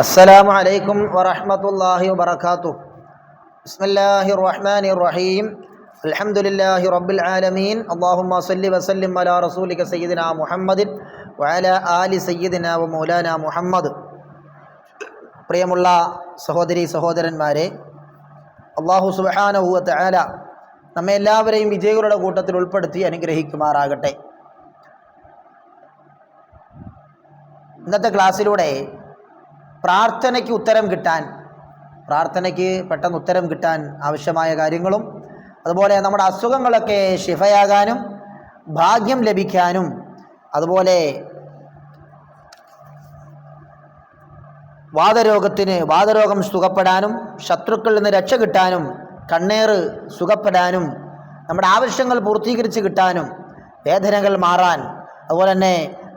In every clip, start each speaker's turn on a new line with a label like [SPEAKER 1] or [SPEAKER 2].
[SPEAKER 1] അസ്സലാമു അലൈക്കും വറഹ്മത്തുള്ളാഹി വബറകാതുഹു. ബിസ്മില്ലാഹിർ റഹ്മാനിർ റഹീം അൽഹംദുലില്ലാഹി റബ്ബിൽ ആലമീൻ. അല്ലാഹുമ്മ സല്ലി വസല്ലിം അലാ റസൂലിക സയ്യിദിന മുഹമ്മദിൻ വഅലാ ആലി സയ്യിദിനാ വ മൗലാന മുഹമ്മദ്. പ്രിയമുള്ള സഹോദരി സഹോദരന്മാരെ അല്ലാഹു സുബ്ഹാനഹു വ തആല നമ്മെ എല്ലാവരെയും വിജയികളുടെ കൂട്ടത്തിൽ ഉൾപ്പെടുത്തി അനുഗ്രഹിക്കുമാറാകട്ടെ. ഇന്നത്തെ ക്ലാസ്സിലൂടെ പ്രാർത്ഥനയ്ക്ക് ഉത്തരം കിട്ടാൻ പ്രാർത്ഥനയ്ക്ക് പെട്ടെന്ന് ഉത്തരം കിട്ടാൻ ആവശ്യമായ കാര്യങ്ങളും അതുപോലെ നമ്മുടെ അസുഖങ്ങളൊക്കെ ശിഫയാകാനും ഭാഗ്യം ലഭിക്കാനും അതുപോലെ വാതരോഗത്തിന് വാതരോഗം സുഖപ്പെടാനും ശത്രുക്കളിൽ നിന്ന് രക്ഷ കിട്ടാനും കണ്ണേറ് സുഖപ്പെടാനും നമ്മുടെ ആവശ്യങ്ങൾ പൂർത്തീകരിച്ച് കിട്ടാനും വേദനകൾ മാറാൻ അതുപോലെ തന്നെ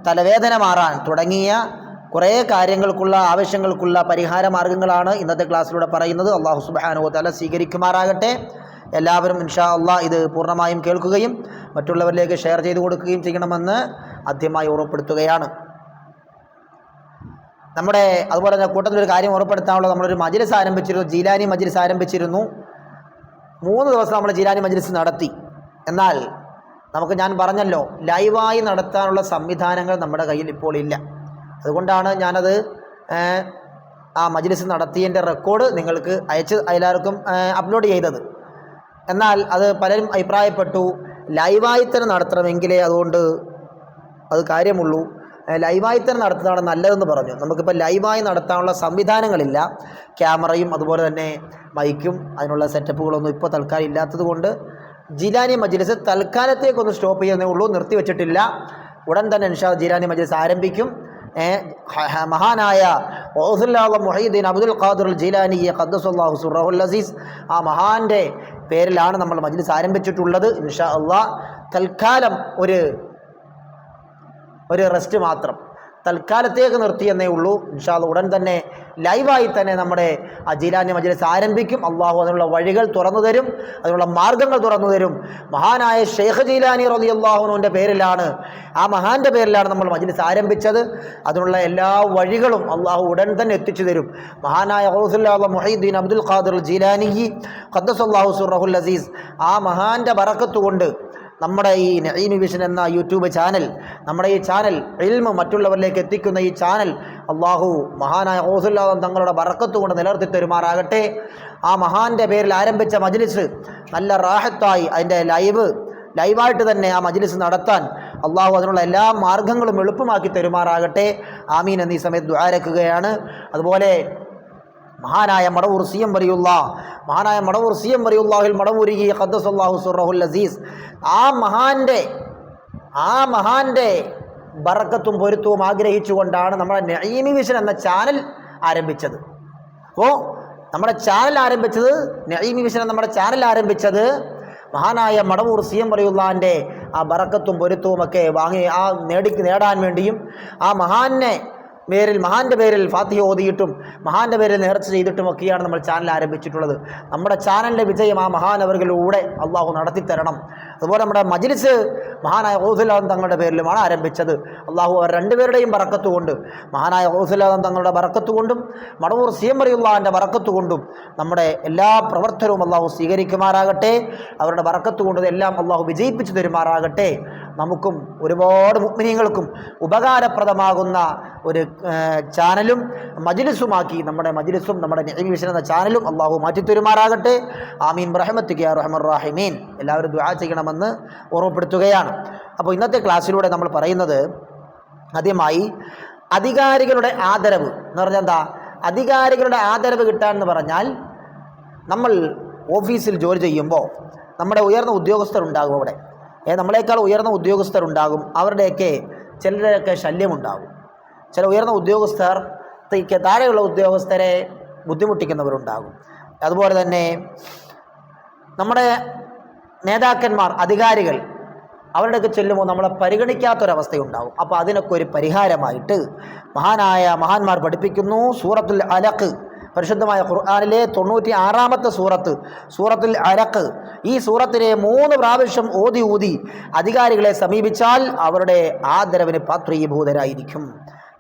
[SPEAKER 1] തലവേദന മാറാൻ തുടങ്ങിയ കുറേ കാര്യങ്ങൾക്കുള്ള ആവശ്യങ്ങൾക്കുള്ള പരിഹാര മാർഗങ്ങളാണ് ഇന്നത്തെ ക്ലാസ്സിലൂടെ പറയുന്നത്. അള്ളാഹു സുബാനുവല സ്വീകരിക്കുമാറാകട്ടെ. എല്ലാവരും ഇൻഷാ അള്ളാഹ് ഇത് പൂർണമായും കേൾക്കുകയും മറ്റുള്ളവരിലേക്ക് ഷെയർ ചെയ്തു കൊടുക്കുകയും ചെയ്യണമെന്ന് ആദ്യമായി ഉറപ്പെടുത്തുകയാണ് നമ്മുടെ അതുപോലെ തന്നെ കൂട്ടത്തിലൊരു കാര്യം ഉറപ്പെടുത്താനുള്ളത് നമ്മളൊരു മജിലിസ് ആരംഭിച്ചിരുന്നു ജീലാനി മജിലിസ് ആരംഭിച്ചിരുന്നു. മൂന്ന് ദിവസം നമ്മൾ ജീലാനി മജിലിസ് നടത്തി. എന്നാൽ നമുക്ക് ഞാൻ പറഞ്ഞല്ലോ ലൈവായി നടത്താനുള്ള സംവിധാനങ്ങൾ നമ്മുടെ കയ്യിൽ ഇപ്പോൾ ഇല്ല. അതുകൊണ്ടാണ് ഞാനത് ആ മജ്ലിസ് നടത്തിയതിന്റെ റെക്കോർഡ് നിങ്ങൾക്ക് അയച്ച് എല്ലാവർക്കും അപ്ലോഡ് ചെയ്തത്. എന്നാൽ അത് പലരും അഭിപ്രായപ്പെട്ടു. ലൈവായി തന്നെ നടത്തണമെങ്കിലേ അതുകൊണ്ട് അത് കാര്യമുള്ളൂ. ലൈവായി തന്നെ നടത്തുന്നതാണ് നല്ലതെന്ന് പറഞ്ഞു. നമുക്കിപ്പോൾ ലൈവായി നടത്താനുള്ള സംവിധാനങ്ങളില്ല. ക്യാമറയും അതുപോലെ തന്നെ മൈക്കും അതിനുള്ള സെറ്റപ്പുകളൊന്നും ഇപ്പോൾ തൽക്കാലം ഇല്ലാത്തത് കൊണ്ട് ജിലാനി മജ്ലിസ് തൽക്കാലത്തേക്കൊന്ന് സ്റ്റോപ്പ് ചെയ്യുന്നേ ഉള്ളൂ. നിർത്തിവെച്ചിട്ടില്ല. ഉടൻ തന്നെ ഇൻഷാ ജിലാനി മജ്ലിസ് ആരംഭിക്കും. മഹാനായ ഓസുല്ലാഹ് മുഹീദ്ദീൻ അബ്ദുൽ ഖാദുർ ജീലാനി ഖദ്ദസുല്ലാഹു സുറഹുൽ അസീസ് ആ മഹാന്റെ പേരിലാണ് നമ്മൾ മജ്ലിസ് ആരംഭിച്ചിട്ടുള്ളത്. ഇൻഷാ അള്ളാഹ് തൽക്കാലം ഒരു ഒരു റെസ്റ്റ് മാത്രം. തൽക്കാലത്തേക്ക് നിർത്തിയെന്നേ ഉള്ളൂ. ഇൻഷാൽ ഉടൻ തന്നെ ലൈവായി തന്നെ നമ്മുടെ ആ ജീലാന്യ മജ്ലിസ് ആരംഭിക്കും. അള്ളാഹു അതിനുള്ള വഴികൾ തുറന്നു തരും അതിനുള്ള മാർഗങ്ങൾ തുറന്നു തരും. മഹാനായ ഷെയ്ഖ് ജീലാനി റതി അള്ളാഹുനുവിന്റെ പേരിലാണ് ആ മഹാന്റെ പേരിലാണ് നമ്മൾ മജ്ലിസ് ആരംഭിച്ചത്. അതിനുള്ള എല്ലാ വഴികളും അള്ളാഹു ഉടൻ തന്നെ എത്തിച്ചു തരും. മഹാനായ ഹൗസുല്ലാ മുഹീദ്ദീൻ അബ്ദുൽ ഖാദിർ ജീലാനി ഖദ്ദസുല്ലാഹു സുറഹുൽ അസീസ് ആ മഹാന്റെ ബറക്കത്ത് കൊണ്ട് നമ്മുടെ ഈ നഈമി വിഷൻ എന്ന യൂട്യൂബ് ചാനൽ നമ്മുടെ ഈ ചാനൽ ഇൽമ മറ്റുള്ളവരിലേക്ക് എത്തിക്കുന്ന ഈ ചാനൽ അള്ളാഹു മഹാനായ ഓസുല്ലാദം തങ്ങളുടെ വറക്കത്ത് കൊണ്ട് നിലനിർത്തി തരുമാറാകട്ടെ. ആ മഹാന്റെ പേരിൽ ആരംഭിച്ച മജ്ലിസ് നല്ല റാഹത്തായി അതിന്റെ ലൈവ് ലൈവായിട്ട് തന്നെ ആ മജ്ലിസ് നടത്താൻ അള്ളാഹു അതിനുള്ള എല്ലാ മാർഗങ്ങളും എളുപ്പമാക്കി തരുമാറാകട്ടെ. ആമീൻ എന്നീ സമയത്ത് ദ്വാരക്കുകയാണ് അതുപോലെ മഹാനായ മടവൂർ സി എം വരിയുള്ള. മഹാനായ മടവൂർ സി എം വരിയുള്ളാഹിൽ മടവൂരികി ഖദ്ദസുല്ലാഹു സുറഹുൽ അസീസ്. ആ മഹാന്റെ ആ മഹാന്റെ ബറക്കത്തും പൊരുത്തവും ആഗ്രഹിച്ചുകൊണ്ടാണ് നമ്മുടെ നഈമി വിഷൻ എന്ന ചാനൽ ആരംഭിച്ചത്. അപ്പോൾ നമ്മുടെ ചാനൽ ആരംഭിച്ചത് നഈമി വിഷൻ നമ്മുടെ ചാനൽ ആരംഭിച്ചത് മഹാനായ മടവൂർ സി എം പറയുള്ളാന്റെ ആ ബറക്കത്തും പൊരുത്തവും ഒക്കെ വാങ്ങി ആ നേടി നേടാൻ വേണ്ടിയും ആ മഹാനെ പേരിൽ മഹാന്റെ പേരിൽ ഫാത്തിഹ ഓതിയിട്ടും മഹാന്റെ പേരിൽ നേർച്ച ചെയ്തിട്ടുമൊക്കെയാണ് നമ്മൾ ചാനൽ ആരംഭിച്ചിട്ടുള്ളത്. നമ്മുടെ ചാനലിന്റെ വിജയം ആ മഹാനവറുകളിലൂടെ അള്ളാഹു നടത്തിത്തരണം അതുപോലെ നമ്മുടെ മജ്ലിസ് മഹാനായ ഓസുലാദം തങ്ങളുടെ പേരിലുമാണ് ആരംഭിച്ചത്. അള്ളാഹു അവർ രണ്ടുപേരുടെയും വറക്കത്തുകൊണ്ട് മഹാനായ ഓസുലാദം തങ്ങളുടെ വറക്കത്തുകൊണ്ടും മടവൂർ സി എം അറിയുള്ളാന്റെ വറക്കത്തുകൊണ്ടും നമ്മുടെ എല്ലാ പ്രവർത്തനവും അള്ളാഹു സ്വീകരിക്കുമാറാകട്ടെ. അവരുടെ വറക്കത്തുകൊണ്ടും കൊണ്ട് എല്ലാം അള്ളാഹു വിജയിപ്പിച്ചു തരുമാറാകട്ടെ. നമുക്കും ഒരുപാട് മുഗ്മിനീങ്ങൾക്കും ഉപകാരപ്രദമാകുന്ന ഒരു ചാനലും മജിലിസുമാക്കി നമ്മുടെ മജിലിസും നമ്മുടെ വിഷൻ എന്ന ചാനലും അള്ളാഹു മാറ്റിത്തരുമാറാകട്ടെ. ആമീൻ. റഹമത്തുക റഹമർ റാഹിമീൻ. എല്ലാവരും ദുആ ചെയ്യണമെന്ന് ഓർമ്മപ്പെടുത്തുകയാണ്. അപ്പോൾ ഇന്നത്തെ ക്ലാസ്സിലൂടെ നമ്മൾ പറയുന്നത് ആദ്യമായി അധികാരികളുടെ ആദരവ് എന്ന് പറഞ്ഞാൽ എന്താ? അധികാരികളുടെ ആദരവ് കിട്ടാൻ എന്ന് പറഞ്ഞാൽ നമ്മൾ ഓഫീസിൽ ജോലി ചെയ്യുമ്പോൾ നമ്മുടെ ഉയർന്ന ഉദ്യോഗസ്ഥരുണ്ടാകും അവിടെ. നമ്മളെക്കാൾ ഉയർന്ന ഉദ്യോഗസ്ഥരുണ്ടാകും. അവരുടെയൊക്കെ ചിലരുടെയൊക്കെ ശല്യമുണ്ടാകും. ചില ഉയർന്ന ഉദ്യോഗസ്ഥർ താഴെയുള്ള ഉദ്യോഗസ്ഥരെ ബുദ്ധിമുട്ടിക്കുന്നവരുണ്ടാകും. അതുപോലെ തന്നെ നമ്മുടെ നേതാക്കന്മാർ അധികാരികൾ അവരുടെയൊക്കെ ചെല്ലുമ്പോൾ നമ്മളെ പരിഗണിക്കാത്തൊരവസ്ഥയുണ്ടാവും അപ്പോൾ അതിനൊക്കെ ഒരു പരിഹാരമായിട്ട് മഹാനായ മഹാന്മാർ പഠിപ്പിക്കുന്നു. സൂറത്തുൽ അലക്ക് പരിശുദ്ധമായ ഖുർആാനിലെ തൊണ്ണൂറ്റി ആറാമത്തെ സൂറത്ത് സൂറത്തിൽ അരക്ക് ഈ സൂറത്തിനെ മൂന്ന് പ്രാവശ്യം ഓതി ഊതി അധികാരികളെ സമീപിച്ചാൽ അവരുടെ ആദരവിന് പാത്രീഭൂതരായിരിക്കും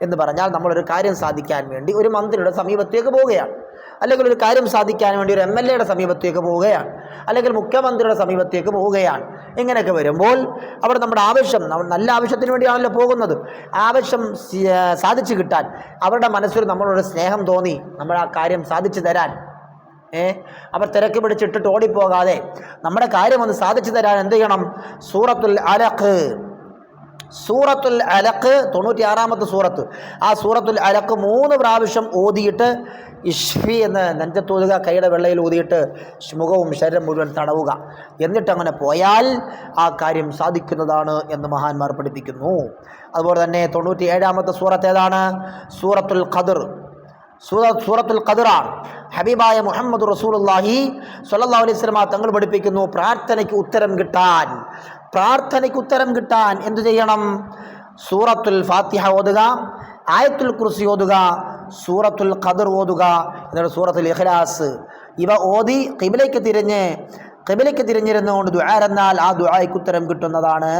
[SPEAKER 1] എന്ന് പറഞ്ഞാൽ നമ്മളൊരു കാര്യം സാധിക്കാൻ വേണ്ടി ഒരു മന്ത്രിയുടെ സമീപത്തേക്ക് പോവുകയാണ്. അല്ലെങ്കിൽ ഒരു കാര്യം സാധിക്കാൻ വേണ്ടി ഒരു എം എൽ എയുടെ സമീപത്തേക്ക് പോവുകയാണ്. അല്ലെങ്കിൽ മുഖ്യമന്ത്രിയുടെ സമീപത്തേക്ക് പോവുകയാണ്. ഇങ്ങനെയൊക്കെ വരുമ്പോൾ അവിടെ നമ്മുടെ ആവശ്യം നല്ല ആവശ്യത്തിന് വേണ്ടിയാണല്ലോ പോകുന്നത്. ആവശ്യം സാധിച്ചു കിട്ടാൻ അവരുടെ മനസ്സിൽ നമ്മളോട് സ്നേഹം തോന്നി നമ്മൾ ആ കാര്യം സാധിച്ചു തരാൻ. ഏ അവർ തിരക്ക് പിടിച്ചിട്ടിട്ട് ഓടിപ്പോകാതെ നമ്മുടെ കാര്യം ഒന്ന് സാധിച്ചു തരാൻ എന്ത് ചെയ്യണം? സൂറത്തുൽ അലഖ്. സൂറത്തുൽ അലക്ക് തൊണ്ണൂറ്റി ആറാമത്തെ സൂറത്ത്. ആ സൂറത്തുൽ അലക്ക് മൂന്ന് പ്രാവശ്യം ഓതിയിട്ട് ഇഷ്ഫി എന്ന് നെഞ്ചത്തോതുക കൈയുടെ വെള്ളയിൽ ഊതിയിട്ട് മുഖവും ശരീരം മുഴുവൻ തടവുക. എന്നിട്ട് അങ്ങനെ പോയാൽ ആ കാര്യം സാധിക്കുന്നതാണ് എന്ന് മഹാന്മാർ പഠിപ്പിക്കുന്നു. അതുപോലെ തന്നെ തൊണ്ണൂറ്റി ഏഴാമത്തെ സൂറത്ത് ഏതാണ്? സൂറത്തുൽ ഖദർ. സൂറ സൂറത്തുൽ ഖദറാണ് ഹബീബായ മുഹമ്മദ് റസൂലുള്ളാഹി സല്ലാ അലൈഹി വസല്ലമ തങ്ങൾ പഠിപ്പിക്കുന്നു പ്രാർത്ഥനയ്ക്ക് ഉത്തരം കിട്ടാൻ. പ്രാർത്ഥനയ്ക്ക് ഉത്തരം കിട്ടാൻ എന്തു ചെയ്യണം? സൂറത്തുൽ ഫാത്തിഹ ഓതുക ആയത്തുൽ കുർസി ഓതുക സൂറത്തുൽ ഖദർ ഓതുക എന്നിട്ട് സൂറത്തുൽ ഇഖ്ലാസ്. ഇവ ഓതി കിബിലേക്ക് തിരിഞ്ഞ് കിബിലേക്ക് തിരിഞ്ഞിരുന്നുകൊണ്ട് ദുആരെന്നാൽ ആ ദുആയ്ക്ക് ഉത്തരം കിട്ടുന്നതാണ്.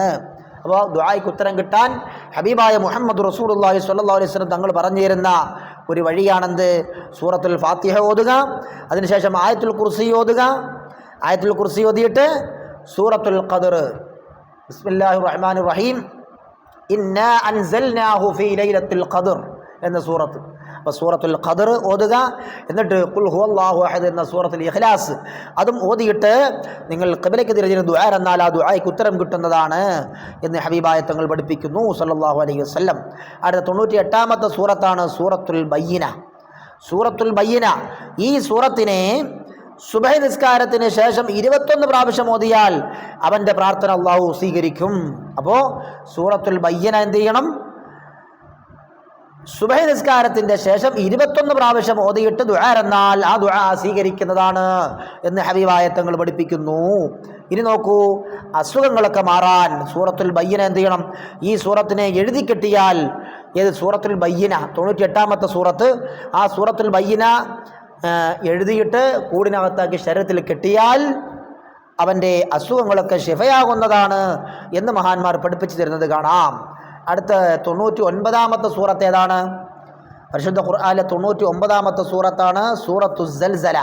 [SPEAKER 1] അപ്പോൾ ദുആയ്ക്ക് ഉത്തരം കിട്ടാൻ ഹബീബായ മുഹമ്മദ് റസൂലുള്ളാഹി സ്വല്ലല്ലാഹു അലൈഹി വസല്ലം തങ്ങൾ പറഞ്ഞു തരുന്ന ഒരു വഴിയാണെന്ത്? സൂറത്തുൽ ഫാത്തിഹ ഓതുക അതിനുശേഷം ആയത്തുൽ കുർസി ഓതുക. ആയത്തുൽ കുർസി ഓതിയിട്ട് സൂറത്തുൽ ഖദർ ബിസ്മില്ലാഹിർ റഹ്മാൻ റഹീം ഇന്നാ അൻസൽനാഹു ഫീ ലൈലത്തുൽ ഖദർ എന്ന സൂറത്ത്. അപ്പോൾ സൂറത്തുൽ ഖദർ ഓതുക എന്നിട്ട് കുൽ ഹുവല്ലാഹു അഹദ് എന്ന സൂറത്തുൽ ഇഖ്ലാസ്. അതും ഓതിയിട്ട് നിങ്ങൾ കബലയ്ക്ക് തിരിഞ്ഞിരുന്ന ദുആ എന്നാൽ ആ ദുആയ്ക്ക് ഉത്തരം കിട്ടുന്നതാണ് എന്ന് ഹബീബായ തങ്ങൾ പഠിപ്പിക്കുന്നു സല്ലല്ലാഹു അലൈഹി വസല്ലം. അടുത്ത തൊണ്ണൂറ്റി എട്ടാമത്തെ സൂറത്താണ് സൂറത്തുൽ ബയ്യന. സൂറത്തുൽ ബയ്യന ഈ സൂറത്തിനെ സുബഹ നിസ്കാരത്തിന് ശേഷം ഇരുപത്തൊന്ന് പ്രാവശ്യം ഓതിയാൽ അവന്റെ പ്രാർത്ഥന അള്ളാഹു സ്വീകരിക്കും. അപ്പോൾ സൂറത്തുൽ ബയ്യന എന്ത് ചെയ്യണം? സുബഹ നിസ്കാരത്തിന്റെ ശേഷം ഇരുപത്തൊന്ന് പ്രാവശ്യം ഓതിയിട്ട് ദുആരെന്നാൽ ആ ദുആ സ്വീകരിക്കുന്നതാണ് എന്ന് ഹവിവായത്തങ്ങൾ തങ്ങൾ പഠിപ്പിക്കുന്നു. ഇനി നോക്കൂ അസുഖങ്ങളൊക്കെ മാറാൻ സൂറത്തുൽ ബയ്യന എന്ത് ചെയ്യണം? ഈ സൂറത്തിനെ എഴുതി കെട്ടിയാൽ ഏത് സൂറത്തുൽ ബയ്യന? തൊണ്ണൂറ്റി എട്ടാമത്തെ സൂറത്ത്. ആ സൂറത്തുൽ ബയ്യന എഴുതിയിട്ട് കൂടിനകത്താക്കി ശരീരത്തിൽ കെട്ടിയാൽ അവന്റെ അസുഖങ്ങളൊക്കെ ശിഫയാകുന്നതാണ് എന്ന് മഹാന്മാർ പഠിപ്പിച്ചു തരുന്നത് കാണാം. അടുത്ത തൊണ്ണൂറ്റി ഒൻപതാമത്തെ സൂറത്ത് ഏതാണ്? പരിശുദ്ധ ഖുർആാനിലെ തൊണ്ണൂറ്റി ഒമ്പതാമത്തെ സൂറത്താണ് സൂറത്തു സൽസല.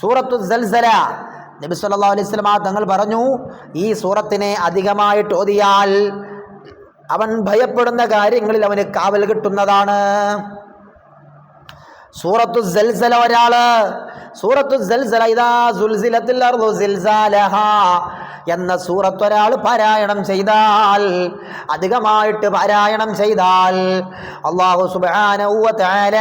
[SPEAKER 1] സൂറത്തു സൽസല. നബി സല്ലാ അലൈഹി വസല്ലമ തങ്ങൾ പറഞ്ഞു ഈ സൂറത്തിനെ അധികമായിട്ട് ഓതിയാൽ അവൻ ഭയപ്പെടുന്ന കാര്യങ്ങളിൽ അവന് കാവൽ കിട്ടുന്നതാണ്. സൂറത്തു സൽസല ഒരാൾ. സൂറത്തു സൽസല ഇതാ സുൽസിലത്തിൽ എന്ന സൂറത്ത് ഒരാൾ പാരായണം ചെയ്താൽ അധികമായിട്ട് പാരായണം ചെയ്താൽ അള്ളാഹു തആല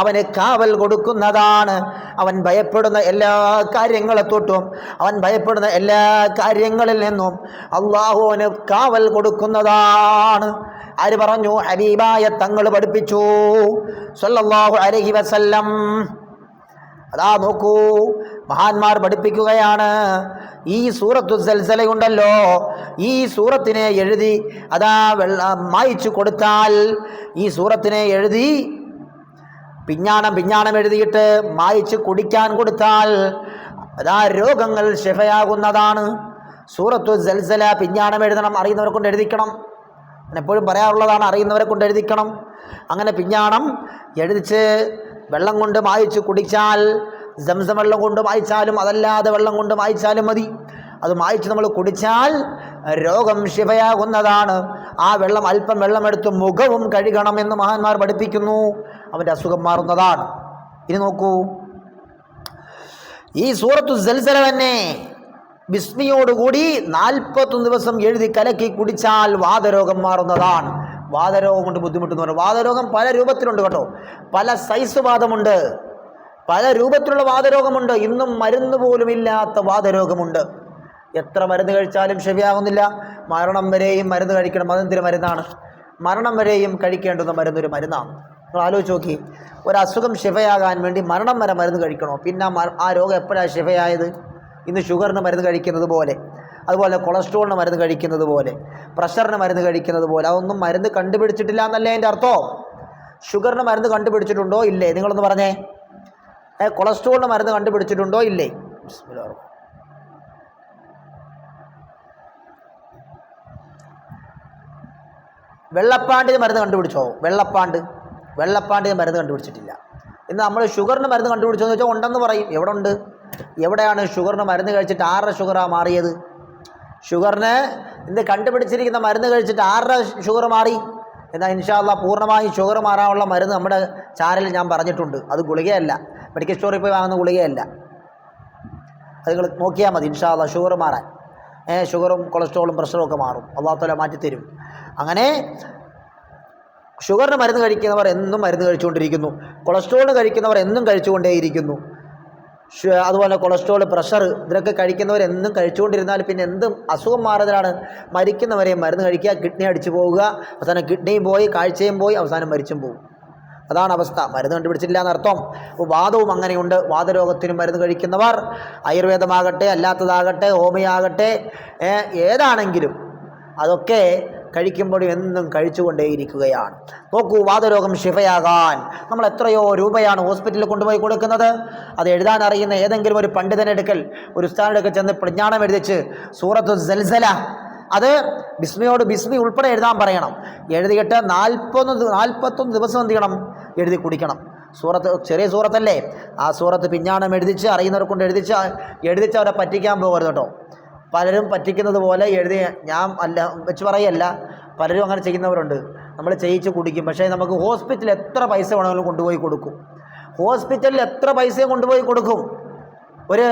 [SPEAKER 1] അവന് കാവൽ കൊടുക്കുന്നതാണ്. അവൻ ഭയപ്പെടുന്ന എല്ലാ കാര്യങ്ങളെ തൊട്ടും അവൻ ഭയപ്പെടുന്ന എല്ലാ കാര്യങ്ങളിൽ നിന്നും അള്ളാഹു അവന് കാവൽ കൊടുക്കുന്നതാണ്. ആര് പറഞ്ഞു? ഹബീബായ തങ്ങൾ പഠിപ്പിച്ചു. സല്ലല്ലാഹു അലൈഹി വസല്ലം. അതാ നോക്കൂ മഹാന്മാർ പഠിപ്പിക്കുകയാണ്. ഈ സൂറത്തു സൽസലയുണ്ടല്ലോ. ഈ സൂറത്തിനെ എഴുതി അതാ വെള്ള മായിച്ചു കൊടുത്താൽ ഈ സൂറത്തിനെ എഴുതി പിഞ്ഞാണം പിഞ്ഞാണം എഴുതിയിട്ട് മായിച്ച് കുടിക്കാൻ കൊടുത്താൽ അതാ രോഗങ്ങൾ ശിഫയാകുന്നതാണ്. സൂറത്തു സൽസല പിഞ്ഞാണം എഴുതണം അറിയുന്നവരെ കൊണ്ട് എഴുതിക്കണം. എപ്പോഴും പറയാറുള്ളതാണ് അറിയുന്നവരെ കൊണ്ട് എഴുതിക്കണം. അങ്ങനെ പിഞ്ഞാണം എഴുതിച്ച് വെള്ളം കൊണ്ട് മായിച്ച് കുടിച്ചാൽ സംസം വെള്ളം കൊണ്ട് മായിച്ചാലും അതല്ലാതെ വെള്ളം കൊണ്ട് മായിച്ചാലും മതി. അത് മായിച്ച് നമ്മൾ കുടിച്ചാൽ രോഗം ശിവയാകുന്നതാണ്. ആ വെള്ളം അല്പം വെള്ളമെടുത്ത് മുഖവും കഴുകണം എന്ന് മഹാന്മാർ പഠിപ്പിക്കുന്നു. അവന്റെ അസുഖം മാറുന്നതാണ്. ഇനി നോക്കൂ. ഈ സൂറത്തു സൽസല തന്നെ ബിസ്മിയോടുകൂടി നാൽപ്പത്തൊന്ന് ദിവസം എഴുതി കലക്കി കുടിച്ചാൽ വാതരോഗം മാറുന്നതാണ്. വാതരോഗം കൊണ്ട് ബുദ്ധിമുട്ടെന്ന് പറഞ്ഞു. വാതരോഗം പല രൂപത്തിലുണ്ട് കേട്ടോ. പല സൈസ് വാദമുണ്ട്. പല രൂപത്തിലുള്ള വാതരോഗമുണ്ട്. ഇന്നും മരുന്ന് പോലുമില്ലാത്ത വാതരോഗമുണ്ട്. എത്ര മരുന്ന് കഴിച്ചാലും ശരിയാകുന്നില്ല മരണം വരെയും മരുന്ന് കഴിക്കണം. അതെന്തൊരു മരുന്നാണ്? മരണം വരെയും കഴിക്കേണ്ടുന്ന മരുന്നൊരു മരുന്നാണ്. നിങ്ങൾ ആലോചിച്ച് നോക്കി. ഒരസുഖം ശിവയാകാൻ വേണ്ടി മരണം വരെ മരുന്ന് കഴിക്കണോ? പിന്നെ ആ രോഗം എപ്പോഴാണ് ശിവയായത്? ഇന്ന് ഷുഗറിന് മരുന്ന് കഴിക്കുന്നത് പോലെ. അതുപോലെ കൊളസ്ട്രോളിന് മരുന്ന് കഴിക്കുന്നത് പോലെ പ്രഷറിന് മരുന്ന് കഴിക്കുന്നത് പോലെ അതൊന്നും മരുന്ന് കണ്ടുപിടിച്ചിട്ടില്ല എന്നല്ലേ എന്റെ അർത്ഥം? ഷുഗറിന് മരുന്ന് കണ്ടുപിടിച്ചിട്ടുണ്ടോ? ഇല്ലേ. നിങ്ങളൊന്ന് പറഞ്ഞേ. ഏ കൊളസ്ട്രോളിന് മരുന്ന് കണ്ടുപിടിച്ചിട്ടുണ്ടോ? ഇല്ലേ. വെള്ളപ്പാണ്ടിന് മരുന്ന് കണ്ടുപിടിച്ചോ? വെള്ളപ്പാണ്ട്. വെള്ളപ്പാണ്ടിന് മരുന്ന് കണ്ടുപിടിച്ചിട്ടില്ല. ഇന്ന് നമ്മൾ ഷുഗറിന് മരുന്ന് കണ്ടുപിടിച്ചോ എന്ന് വെച്ചാൽ ഉണ്ടെന്ന് പറയും. എവിടെ ഉണ്ട് എവിടെയാണ് ഷുഗറിന് മരുന്ന് കഴിച്ചിട്ട് ആറര ഷുഗറാണ് മാറിയത്? ഷുഗറിന് ഇന്ന് കണ്ടുപിടിച്ചിരിക്കുന്ന മരുന്ന് കഴിച്ചിട്ട് ആരുടെ ഷുഗർ മാറി? എന്നാൽ ഇൻഷാല്ല പൂർണമായും ഷുഗർ മാറാനുള്ള മരുന്ന് നമ്മുടെ ചാനലിൽ ഞാൻ പറഞ്ഞിട്ടുണ്ട്. അത് ഗുളികയല്ല. മെഡിക്കൽ സ്റ്റോറിൽ പോയി വാങ്ങുന്ന ഗുളികയല്ല. അത് നിങ്ങൾ നോക്കിയാൽ മതി ഇൻഷാല്ല ഷുഗർ മാറാൻ. ഏ ഷുഗറും കൊളസ്ട്രോളും പ്രഷറും ഒക്കെ മാറും. അള്ളാഹത്തോല മാറ്റിത്തരും. അങ്ങനെ ഷുഗറിന് മരുന്ന് കഴിക്കുന്നവർ എന്നും മരുന്ന് കഴിച്ചുകൊണ്ടിരിക്കുന്നു. കൊളസ്ട്രോളിന് കഴിക്കുന്നവർ എന്നും കഴിച്ചുകൊണ്ടേയിരിക്കുന്നു. അതുപോലെ കൊളസ്ട്രോൾ പ്രഷർ ഇതിനൊക്കെ കഴിക്കുന്നവർ എന്നും കഴിച്ചുകൊണ്ടിരുന്നാൽ പിന്നെ എന്തും അസുഖം മാറുന്നതിനാണ് മരിക്കുന്നവരെ മരുന്ന് കഴിക്കുക കിഡ്നി അടിച്ചു പോവുക അവസാനം കിഡ്നിയും പോയി കാഴ്ചയും പോയി അവസാനം മരിച്ചും പോകും അതാണ് അവസ്ഥ. മരുന്ന് കണ്ടുപിടിച്ചില്ല എന്നർത്ഥം. വാദവും അങ്ങനെയുണ്ട്. വാദരോഗത്തിനും മരുന്ന് കഴിക്കുന്നവർ ആയുർവേദമാകട്ടെ അല്ലാത്തതാകട്ടെ ഹോമിയാകട്ടെ ഏതാണെങ്കിലും അതൊക്കെ കഴിക്കുമ്പോഴും എന്നും കഴിച്ചുകൊണ്ടേയിരിക്കുകയാണ്. നോക്കൂ വാതരോഗം ശിഫയാകാൻ. നമ്മൾ എത്രയോ രൂപയാണ് ഹോസ്പിറ്റലിൽ കൊണ്ടുപോയി കൊടുക്കുന്നത്. അത് എഴുതാൻ അറിയുന്ന ഏതെങ്കിലും ഒരു പണ്ഡിതനെടുക്കൽ ഒരു സ്ഥാനെടുക്കൽ ചെന്ന് പ്രജ്ഞാനം എഴുതിച്ച് സൂറത്തു സൽസല അത് ബിസ്മിയോട് ബിസ്മി ഉൾപ്പെടെ എഴുതാൻ പറയണം. എഴുതിയിട്ട് നാൽപ്പത്തൊന്ന് നാൽപ്പത്തൊന്ന് ദിവസം എന്ത് ചെയ്യണം? എഴുതി കുടിക്കണം. സൂറത്ത് ചെറിയ സൂറത്തല്ലേ? ആ സൂറത്ത് പിഞ്ഞാണം എഴുതിച്ച് അറിയുന്നവർ കൊണ്ട് എഴുതിച്ച് എഴുതിച്ച് അവരെ പറ്റിക്കാൻ പോകരുത് കേട്ടോ. പലരും പറ്റിക്കുന്നത് പോലെ എഴുതി ഞാൻ അല്ല വെച്ച് പറയല്ല പലരും അങ്ങനെ ചെയ്യുന്നവരുണ്ട്. നമ്മൾ ചെയ്യിച്ച് കുടിക്കും. പക്ഷേ നമുക്ക് ഹോസ്പിറ്റലിൽ എത്ര പൈസ വേണമെങ്കിലും കൊണ്ടുപോയി കൊടുക്കും. ഹോസ്പിറ്റലിൽ എത്ര പൈസയും കൊണ്ടുപോയി കൊടുക്കും. ഒരു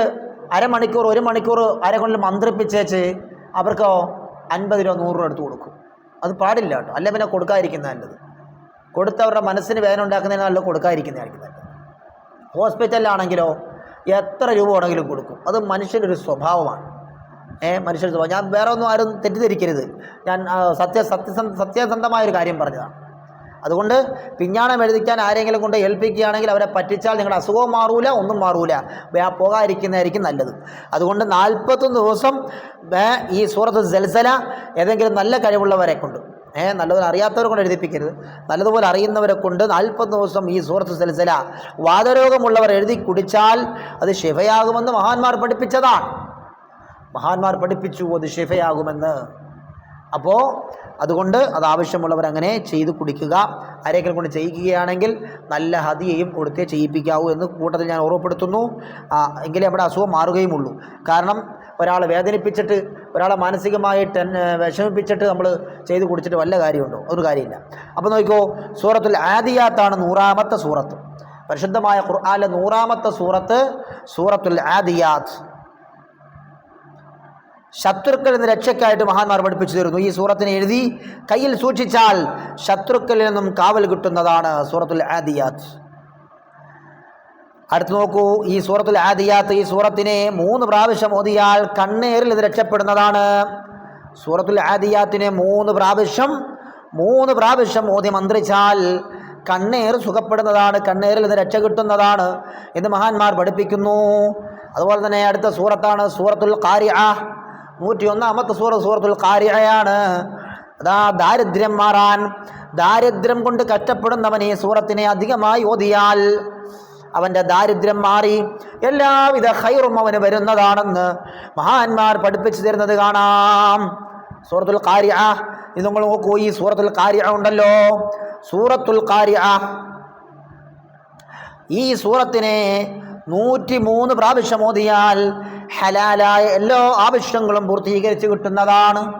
[SPEAKER 1] അരമണിക്കൂർ ഒരു മണിക്കൂർ അര കൊണ്ട് മന്ത്രിപ്പിച്ചേച്ച് അവർക്കോ അൻപത് രൂപ നൂറ് രൂപ എടുത്ത് കൊടുക്കും. അത് പാടില്ല കേട്ടോ. അല്ലെ പിന്നെ കൊടുക്കാതിരിക്കുന്ന നല്ലത്. കൊടുത്തവരുടെ മനസ്സിന് വേദന ഉണ്ടാക്കുന്നതിന് നല്ലത് കൊടുക്കാതിരിക്കുന്നതായിരിക്കും നല്ലത്. ഹോസ്പിറ്റലിലാണെങ്കിലോ എത്ര രൂപ വേണമെങ്കിലും കൊടുക്കും. അത് മനുഷ്യന്റെ ഒരു സ്വഭാവമാണ്. മനുഷ്യർ സ്വഭാവം ഞാൻ വേറെ ഒന്നും ആരും തെറ്റിദ്ധരിക്കരുത്. ഞാൻ സത്യ സത്യസന്ധ സത്യസന്ധമായ ഒരു കാര്യം പറഞ്ഞതാണ് അതുകൊണ്ട് പിഞ്ഞാണം എഴുതിക്കാൻ ആരെങ്കിലും കൊണ്ട് ഏൽപ്പിക്കുകയാണെങ്കിൽ അവരെ പറ്റിച്ചാൽ നിങ്ങളുടെ അസുഖവും മാറൂല ഒന്നും മാറൂല. പോകാതിരിക്കുന്നതായിരിക്കും നല്ലത്. അതുകൊണ്ട് നാൽപ്പത്തൊന്ന് ദിവസം ഈ സൂറത്ത് ജൽസല ഏതെങ്കിലും നല്ല കഴിവുള്ളവരെ കൊണ്ട് ഏ നല്ലതുപോലെ അറിയാത്തവരെ കൊണ്ട് എഴുതിപ്പിക്കരുത്. നല്ലതുപോലെ അറിയുന്നവരെ കൊണ്ട് നാൽപ്പത് ദിവസം ഈ സൂറത്ത് സെൽസല വാദരോഗമുള്ളവർ എഴുതി കുടിച്ചാൽ അത് ശിവയാകുമെന്ന് മഹാന്മാർ പഠിപ്പിച്ചതാണ്. മഹാന്മാർ പഠിപ്പിച്ചു അത് ഷിഫയാകുമെന്ന് അപ്പോൾ അതുകൊണ്ട് അത് ആവശ്യമുള്ളവർ അങ്ങനെ ചെയ്ത് കുടിക്കുക. ആരെങ്കിലും കൊണ്ട് ചെയ്യിക്കുകയാണെങ്കിൽ നല്ല ഹതിയെയും കൊടുത്തേ ചെയ്യിപ്പിക്കാവൂ എന്ന് കൂട്ടത്തിൽ ഞാൻ ഓർമ്മപ്പെടുത്തുന്നു. എങ്കിലേ നമ്മുടെ അസുഖം മാറുകയുമുള്ളൂ. കാരണം ഒരാളെ വേദനിപ്പിച്ചിട്ട് ഒരാളെ മാനസികമായി ടെൻ വിഷമിപ്പിച്ചിട്ട് നമ്മൾ ചെയ്ത് കുടിച്ചിട്ട് വല്ല കാര്യമുണ്ടോ? ഒരു കാര്യമില്ല. അപ്പോൾ നോക്കിക്കോ സൂറത്തുൽ ആദിയാത്താണ് നൂറാമത്തെ സൂറത്ത്. പരിശുദ്ധമായ ഖുർആാനിലെ നൂറാമത്തെ സൂറത്ത് സൂറത്തുൽ ആദിയാത്ത്. ശത്രുക്കളിൽ നിന്ന് രക്ഷയ്ക്കായിട്ട് മഹാന്മാർ പഠിപ്പിച്ചു തരുന്നു ഈ സൂറത്തിനെ എഴുതി കയ്യിൽ സൂക്ഷിച്ചാൽ ശത്രുക്കളിൽ നിന്നും കാവൽ കിട്ടുന്നതാണ് സൂറത്തുൽ ആദിയാത്ത്. അടുത്ത് നോക്കൂ ഈ സൂറത്തുൽ ആദിയാത്ത് ഈ സൂറത്തിനെ മൂന്ന് പ്രാവശ്യം ഓതിയാൽ കണ്ണേറിൽ ഇത് രക്ഷപ്പെടുന്നതാണ്. സൂറത്തുൽ ആദിയാത്തിനെ മൂന്ന് പ്രാവശ്യം മൂന്ന് പ്രാവശ്യം ഓതി മന്ത്രിച്ചാൽ കണ്ണേർ സുഖപ്പെടുന്നതാണ് കണ്ണേറിൽ നിന്ന് രക്ഷ കിട്ടുന്നതാണ് എന്ന് മഹാന്മാർ പഠിപ്പിക്കുന്നു. അതുപോലെ തന്നെ അടുത്ത സൂറത്താണ് സൂറത്തുൽ കാരിയ നൂറ്റി ഒന്നാമത്തെ സൂറ സൂറത്തുൽ കാരിയാണ് അതാ ദാരിദ്ര്യം മാറാൻ ദാരിദ്ര്യം കൊണ്ട് കഷ്ടപ്പെടുന്നവൻ ഈ സൂറത്തിനെ അധികമായി ഓതിയാൽ അവന്റെ ദാരിദ്ര്യം മാറി. എല്ലാവിധ ഹൈറും അവന് വരുന്നതാണെന്ന് മഹാന്മാർ പഠിപ്പിച്ചു തരുന്നത് കാണാം. സൂറത്തുൽ കാര്യ ഇത് നിങ്ങൾ നോക്കൂ ഈ സൂറത്തുൽ കാര്യ ഉണ്ടല്ലോ. സൂറത്തുൽ കാര്യ ഈ സൂറത്തിനെ നൂറ്റി മൂന്ന് പ്രാവശ്യം ഓതിയാൽ ഹലാലായ എല്ലാ ആവശ്യങ്ങളും പൂർത്തീകരിച്ച് കിട്ടുന്നതാണ്.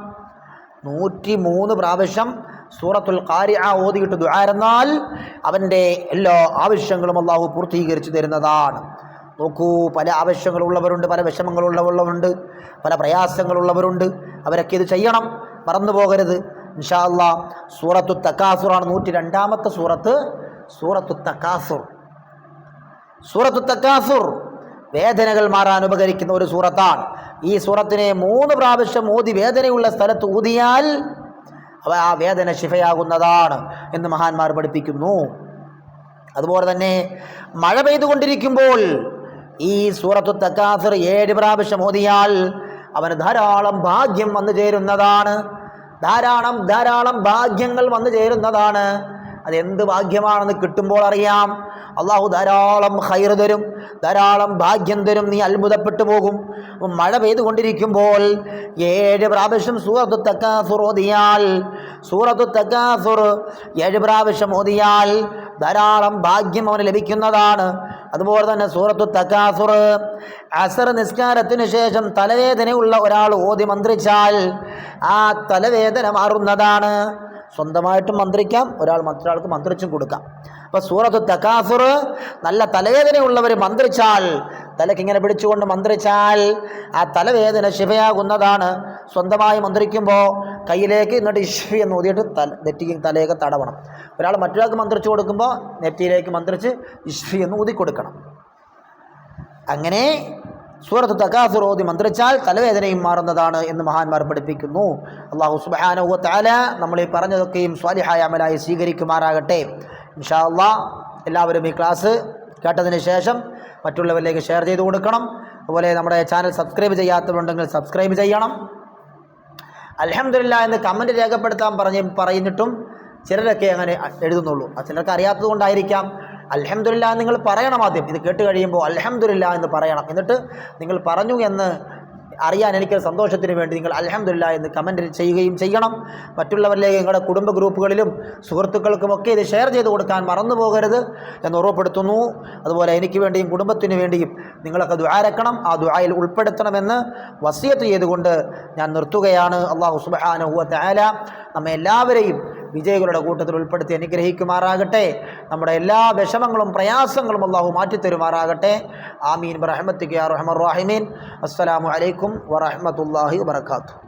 [SPEAKER 1] നൂറ്റി മൂന്ന് പ്രാവശ്യം സൂറത്തുൽ കാരിയ ഓതിയിട്ട് ദുആരെന്നാൽ അവന്റെ എല്ലാ ആവശ്യങ്ങളും അള്ളാഹു പൂർത്തീകരിച്ച് തരുന്നതാണ്. നോക്കൂ പല ആവശ്യങ്ങളുള്ളവരുണ്ട് പല വിഷമങ്ങളുള്ളവരുണ്ട് പല പ്രയാസങ്ങളുള്ളവരുണ്ട്. അവരൊക്കെ ഇത് ചെയ്യണം മറന്നു പോകരുത്. ഇൻഷാ സൂറത്തു തക്കാസുറാണ് നൂറ്റി രണ്ടാമത്തെ സൂറത്ത്. സൂറത്തു തക്കാസുർ സൂറത്തു തക്കാസുർ വേദനകൾ മാറാൻ ഉപകരിക്കുന്ന ഒരു സൂറത്താണ്. ഈ സൂറത്തിനെ മൂന്ന് പ്രാവശ്യം ഊതി വേദനയുള്ള സ്ഥലത്ത് ഊതിയാൽ അവ ആ വേദന ശിഫയാകുന്നതാണ് എന്ന് മഹാന്മാർ പഠിപ്പിക്കുന്നു. അതുപോലെ തന്നെ മഴ പെയ്തുകൊണ്ടിരിക്കുമ്പോൾ ഈ സൂറത്തു തക്കാസുർ ഏഴ് പ്രാവശ്യം ഓതിയാൽ അവന് ധാരാളം ഭാഗ്യം വന്നു ചേരുന്നതാണ്. ധാരാളം ധാരാളം ഭാഗ്യങ്ങൾ വന്നു ചേരുന്നതാണ്. അത് എന്ത് ഭാഗ്യമാണെന്ന് കിട്ടുമ്പോൾ അറിയാം. അള്ളാഹു ധാരാളം ഹൈർ തരും ധാരാളം ഭാഗ്യം തരും. നീ അത്ഭുതപ്പെട്ടു പോകും. മഴ പെയ്തുകൊണ്ടിരിക്കുമ്പോൾ ഏഴ് പ്രാവശ്യം സൂറത്തു തക്കാസുർ ഓതിയാൽ സൂറത്തു തക്കാസുർ ഏഴ് പ്രാവശ്യം ഓതിയാൽ ധാരാളം ഭാഗ്യം അവന് ലഭിക്കുന്നതാണ്. അതുപോലെ തന്നെ സൂറത്തു തക്കാസുർ അസർ നിസ്കാരത്തിന് ശേഷം തലവേദനയുള്ള ഒരാൾ ഓതി മന്ത്രിച്ചാൽ ആ തലവേദന മാറുന്നതാണ്. സ്വന്തമായിട്ടും മന്ത്രിക്കാം ഒരാൾ മറ്റൊരാൾക്ക് മന്ത്രിച്ചും കൊടുക്കാം. അപ്പോൾ സൂറത്ത് തക്കാസുർ നല്ല തലവേദനയുള്ളവർ മന്ത്രിച്ചാൽ തലയ്ക്ക് ഇങ്ങനെ പിടിച്ചുകൊണ്ട് മന്ത്രിച്ചാൽ ആ തലവേദന ശിവയാകുന്നതാണ് സ്വന്തമായി മന്ത്രിക്കുമ്പോൾ കയ്യിലേക്ക് ഇങ്ങോട്ട് ഇഷ്വി എന്ന് ഊതിയിട്ട് തല നെറ്റിക്ക് തലയൊക്കെ തടവണം. ഒരാൾ മറ്റൊരാൾക്ക് മന്ത്രിച്ചു കൊടുക്കുമ്പോൾ നെറ്റിയിലേക്ക് മന്ത്രിച്ച് ഇഷ്വി എന്ന് ഊതി കൊടുക്കണം അങ്ങനെ സൂറത്ത് തക്കാസുർ മന്ത്രിച്ചാൽ തലവേദനയും മാറുന്നതാണ് എന്ന് മഹാന്മാർ പഠിപ്പിക്കുന്നു. അള്ളാഹു സുബാനുവ താല നമ്മൾ ഈ പറഞ്ഞതൊക്കെയും സ്വാലിഹായ അമലായി സ്വീകരിക്കുമാറാകട്ടെ. ഇൻഷാ അള്ളാ എല്ലാവരും ഈ ക്ലാസ് കേട്ടതിന് ശേഷം മറ്റുള്ളവരിലേക്ക് ഷെയർ ചെയ്ത് കൊടുക്കണം. അതുപോലെ നമ്മുടെ ചാനൽ സബ്സ്ക്രൈബ് ചെയ്യാത്തവരുണ്ടെങ്കിൽ സബ്സ്ക്രൈബ് ചെയ്യണം. അലഹമില്ല എന്ന് കമന്റ് രേഖപ്പെടുത്താൻ പറഞ്ഞ് പറഞ്ഞിട്ടും ചിലരൊക്കെ അങ്ങനെ എഴുതുന്നുള്ളൂ. ചിലർക്ക് അറിയാത്തത് കൊണ്ടായിരിക്കാം. അലഹമില്ല നിങ്ങൾ പറയണം ആദ്യം. ഇത് കേട്ട് കഴിയുമ്പോൾ അലഹമില്ല എന്ന് പറയണം. എന്നിട്ട് നിങ്ങൾ പറഞ്ഞു എന്ന് അറിയാൻ എനിക്ക് സന്തോഷത്തിന് വേണ്ടി നിങ്ങൾ അലഹമില്ല എന്ന് കമന്റ് ചെയ്യുകയും ചെയ്യണം. മറ്റുള്ളവരിലേക്ക് നിങ്ങളുടെ കുടുംബ ഗ്രൂപ്പുകളിലും സുഹൃത്തുക്കൾക്കുമൊക്കെ ഇത് ഷെയർ ചെയ്ത് കൊടുക്കാൻ മറന്നു പോകരുത് എന്ന് ഉറപ്പെടുത്തുന്നു അതുപോലെ എനിക്ക് വേണ്ടിയും കുടുംബത്തിന് വേണ്ടിയും നിങ്ങളൊക്കെ ദ്വാരക്കണം ആ ദ്വായിൽ ഉൾപ്പെടുത്തണമെന്ന് വസിയത്ത് ചെയ്തുകൊണ്ട് ഞാൻ നിർത്തുകയാണ്. അള്ളാഹു സുബാനുഹുവ നമ്മെ എല്ലാവരെയും വിജയികളുടെ കൂട്ടത്തിൽ ഉൾപ്പെടുത്തി അനുഗ്രഹിക്കുമാറാകട്ടെ. നമ്മുടെ എല്ലാ വിഷമങ്ങളും പ്രയാസങ്ങളും അള്ളാഹു മാറ്റിത്തരുമാറാകട്ടെ. ആമീൻ. ബറഹമത്തിക്ക് റഹ്മർ റാഹിമീൻ അസ്സലാമു അലൈക്കും വറഹമത്തല്ലാഹി വബർക്കാത്തു